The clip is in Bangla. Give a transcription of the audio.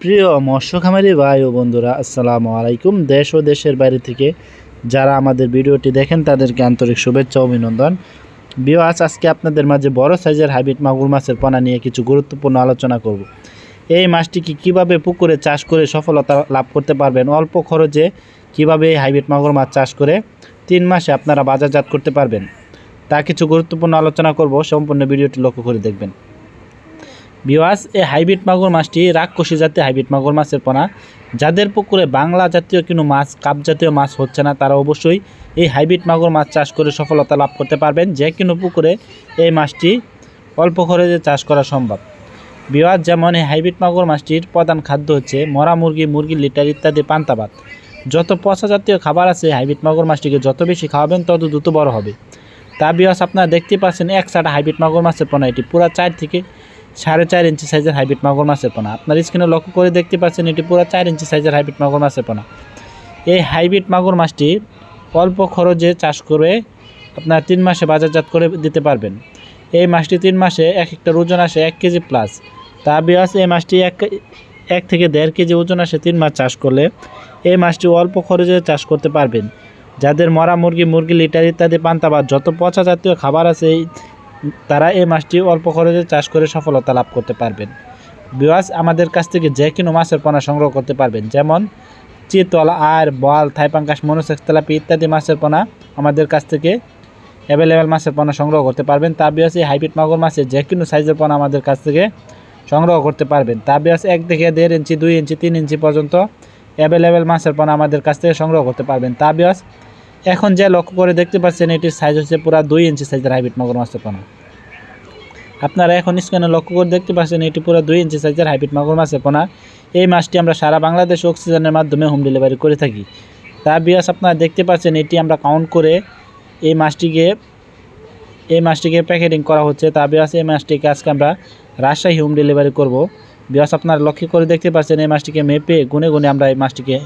প্রিয় মৎস্য খামারি ভাই ও বন্ধুরা, আসসালামু আলাইকুম। দেশ ও দেশের বাইরে থেকে যারা আমাদের ভিডিওটি দেখেন, তাদেরকে আন্তরিক শুভেচ্ছা অভিনন্দন। বিওয়াস আজকে আপনাদের মাঝে বড় সাইজের হাইব্রিড মাগুর মাছের পোনা নিয়ে কিছু গুরুত্বপূর্ণ আলোচনা করব। এই মাছটিকে কীভাবে পুকুরে চাষ করে সফলতা লাভ করতে পারবেন, অল্প খরচে কীভাবে এই হাইব্রিড মাগুর মাছ চাষ করে তিন মাসে আপনারা বাজারজাত করতে পারবেন, তা কিছু গুরুত্বপূর্ণ আলোচনা করব। সম্পূর্ণ ভিডিওটি লক্ষ্য করে দেখবেন। বিওয়াস, এই হাইব্রিড মাগুর মাছটি রাক্ষসী জাতীয় হাইব্রিড মাগুর মাছের পোনা। যাদের পুকুরে বাংলা জাতীয় কোনো মাছ, কাপ জাতীয় মাছ হচ্ছে না, তারা অবশ্যই এই হাইব্রিড মাগুর মাছ চাষ করে সফলতা লাভ করতে পারবেন। যে কোনো পুকুরে এই মাছটি অল্প খরচে চাষ করা সম্ভব। বিওয়াস, যেমন এই হাইব্রিড মাগুর মাছটির প্রধান খাদ্য হচ্ছে মরা মুরগি মুরগির লিটার ইত্যাদি পান্তাবাত যত পচা জাতীয় খাবার আছে হাইব্রিড মাগুর মাছটিকে যত বেশি খাওয়াবেন, তত দ্রুত বড় হবে। তা বিওয়াস, আপনারা দেখতে পাচ্ছেন, এক সাটা হাইব্রিড মাগুর মাছের পোনা, এটি পুরো চার থেকে সাড়ে চার ইঞ্চি সাইজের হাইব্রিড মাগুর মাছের পোনা। আপনার স্ক্রিনে লক্ষ্য করে দেখতে পাচ্ছেন, এটি পুরো চার ইঞ্চি সাইজের হাইব্রিড মাগুর মাছের পোনা। এই হাইব্রিড মাগুর মাছটি অল্প খরচে চাষ করে আপনার তিন মাসে বাজারজাত করে দিতে পারবেন। এই মাছটি তিন মাসে এক একটা ওজন আসে এক কেজি প্লাস তা বিয়াস এই মাছটি এক এক থেকে দেড় কেজি ওজন আসে তিন মাস চাষ করলে এই মাছটি অল্প খরচে চাষ করতে পারবেন। যাদের মরা মুরগি মুরগি, লিটার ইত্যাদি পান্তাবাদ যত পচা জাতীয় খাবার আছে এই তারা এই মাছটি অল্প খরচে চাষ করে সফলতা লাভ করতে পারবেন। বিওয়াস আমাদের কাছ থেকে যে কোনো মাছের পোনা সংগ্রহ করতে পারবেন। যেমন চিতল, আর বল থাইপাঙ্কাশ মনোসেক্স, তেলাপি ইত্যাদি মাছের পোনা আমাদের কাছ থেকে অ্যাভেলেবেল মাছের পোনা সংগ্রহ করতে পারবেন। তা বিয়াস এই হাইব্রিড মাগুর মাছের যে কোনো সাইজের পোনা আমাদের কাছ থেকে সংগ্রহ করতে পারবেন। তা বিয়াস এক থেকে দেড় ইঞ্চি, দুই ইঞ্চি, তিন ইঞ্চি পর্যন্ত অ্যাভেলেবেল মাছের পোনা আমাদের কাছ থেকে সংগ্রহ করতে পারবেন। তা বিয়াস এখন যে লক্ষ্য করে দেখতে পাচ্ছেন, এটির সাইজ হচ্ছে পুরো দুই ইঞ্চি সাইজের হাইব্রিড মাগুর মাছের পোনা আপনারা এখন স্ক্রিনে লক্ষ্য করে দেখতে পাচ্ছেন, এটি পুরো দুই ইঞ্চি সাইজের হাইব্রিড মাগুর মাছের পোনা এই মাছটি আমরা সারা বাংলাদেশে অক্সিজেনের মাধ্যমে হোম ডেলিভারি করে থাকি। তা বিয়াস আপনারা দেখতে পাচ্ছেন, এটি আমরা কাউন্ট করে এই মাছটিকে এই মাছটিকে প্যাকেটিং করা হচ্ছে। তা বিয়াস এই মাছটিকে আজকে আমরা রাজশাহী হোম ডেলিভারি করব। বিয়াস আপনারা লক্ষ্য করে দেখতে পাচ্ছেন, এই মাছটিকে মেপে, গুনে গুনে আমরা এই মাছটিকে